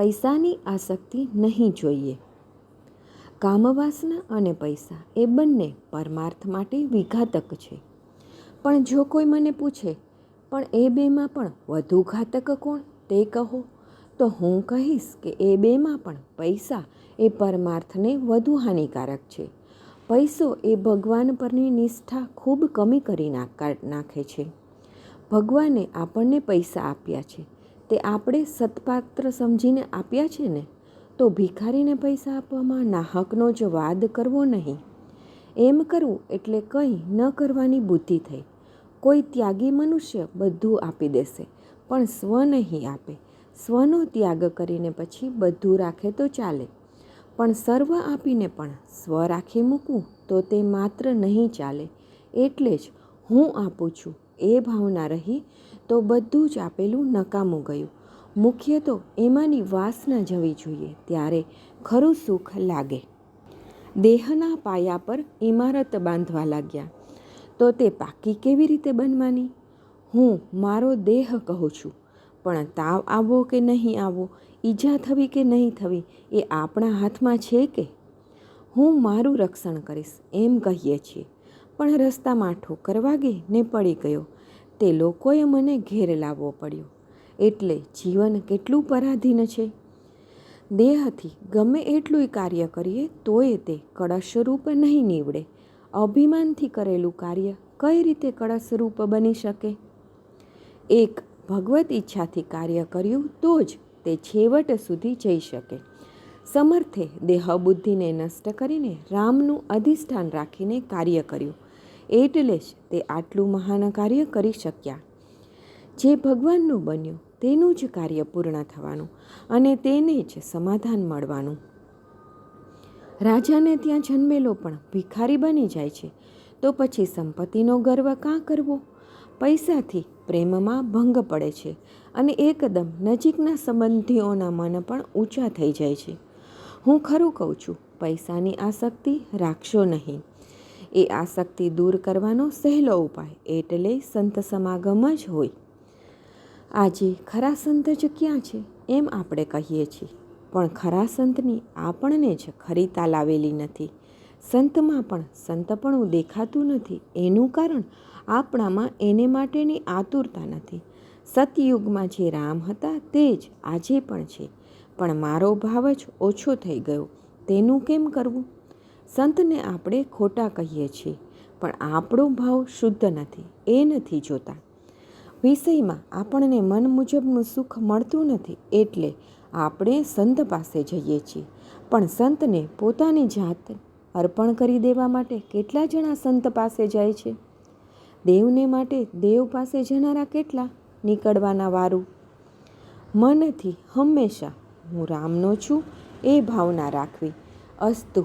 પૈસાની આસક્તિ નહીં જોઈએ. કામવાસના અને પૈસા એ બંને પરમાર્થ માટે વિઘાતક છે. પણ જો કોઈ મને પૂછે, પણ એ બેમાં પણ વધુ ઘાતક કોણ? તે કહો, તો હું કહીશ કે એ બેમાં પણ પૈસા એ પરમાર્થને વધુ હાનિકારક છે. પૈસો એ ભગવાન પરની નિષ્ઠા ખૂબ કમી કરી નાખે છે. ભગવાને આપણને પૈસા આપ્યા છે. તે આપણે સત્પાત્ર સમજીને આપ્યા છે ને, તો ભિખારીને પૈસા આપવામાં નાહકનો જ વાદ કરવો નહીં. એમ કરવું એટલે કંઈ ન કરવાની બુદ્ધિ થઈ. કોઈ ત્યાગી મનુષ્ય બધું આપી દેશે, પણ સ્વ નહીં આપે. સ્વનો ત્યાગ કરીને પછી બધું રાખે તો ચાલે. પણ સર્વ આપીને પણ સ્વ રાખી મૂકવું તો તે માત્ર નહીં ચાલે. એટલે જ હું આપું છું. એ ભાવના રહી તો બધું જ આપેલું નકામું ગયું. મુખ્ય તો એમાંની વાસના જવી જોઈએ, ત્યારે ખરું સુખ લાગે. દેહના પાયા પર ઇમારત બાંધવા લાગ્યા. તો તે પાકી કેવી રીતે બનવાની? હું મારો દેહ કહું છું, પણ તાવ આવવો કે નહીં આવવો, ઈજા થવી કે નહીં થવી, એ આપણા હાથમાં છે કે? હું મારું રક્ષણ કરીશ, એમ કહીએ છીએ. પણ રસ્તામાં ઠોકર વાગી ને પડી ગયો. તે લોકોએ મને ઘેર લાવવો પડ્યો. એટલે જીવન કેટલું પરાધીન છે? દેહથી ગમે એટલું કાર્ય કરીએ, તોય તે કળશરૂપ નહીં નીવડે. અભિમાનથી કરેલું કાર્ય કઈ રીતે કળશરૂપ બની શકે? એક ભગવત ઈચ્છાથી કાર્ય કર્યું તો જ તે છેવટ સુધી જઈ શકે. સમર્થે દેહ બુદ્ધિને નષ્ટ કરીને રામનું અધિષ્ઠાન રાખીને કાર્ય કર્યું. એટલે જ તે આટલું મહાન કાર્ય કરી શક્યા. જે ભગવાનનું બન્યું, તેનું જ કાર્ય પૂર્ણ થવાનું અને તેને જ સમાધાન મળવાનું. રાજાને ત્યાં જન્મેલો પણ ભિખારી બની જાય છે. તો પછી સંપત્તિનો ગર્વ કાં કરવો? પૈસાથી પ્રેમમાં ભંગ પડે છે અને એકદમ નજીકના સંબંધીઓના મન પણ ઊંચા થઈ જાય છે. હું ખરું કહું છું, પૈસાની આસક્તિ રાખશો નહીં. એ આસક્તિ દૂર કરવાનો સહેલો ઉપાય એટલે સંત સમાગમ જ હોય. આજે ખરા સંત જ ક્યાં છે એમ આપણે કહીએ છીએ. પણ ખરા સંતની આપણને જ ખરીતા લાવેલી નથી. સંતમાં પણ સંતપણું દેખાતું નથી. એનું કારણ આપણામાં એને માટેની આતુરતા નથી. સતયુગમાં જે રામ હતા તે જ આજે પણ છે. પણ મારો ભાવ જ ઓછો થઈ ગયો. તેનું કેમ કરવું? સંતને આપણે ખોટા કહીએ છીએ, પણ આપણો ભાવ શુદ્ધ નથી, એ નથી જોતા. વિષયમાં આપણને મન મુજબનું સુખ મળતું નથી, એટલે આપણે સંત પાસે જઈએ છીએ. પણ સંતને પોતાની જાત અર્પણ કરી દેવા માટે કેટલા જણા સંત પાસે જાય છે? દેવને માટે દેવ પાસે જનારા કેટલા? નીકળવાના વારું. મનથી હંમેશા હું રામનો છું, એ ભાવના રાખવી. અસ્તુ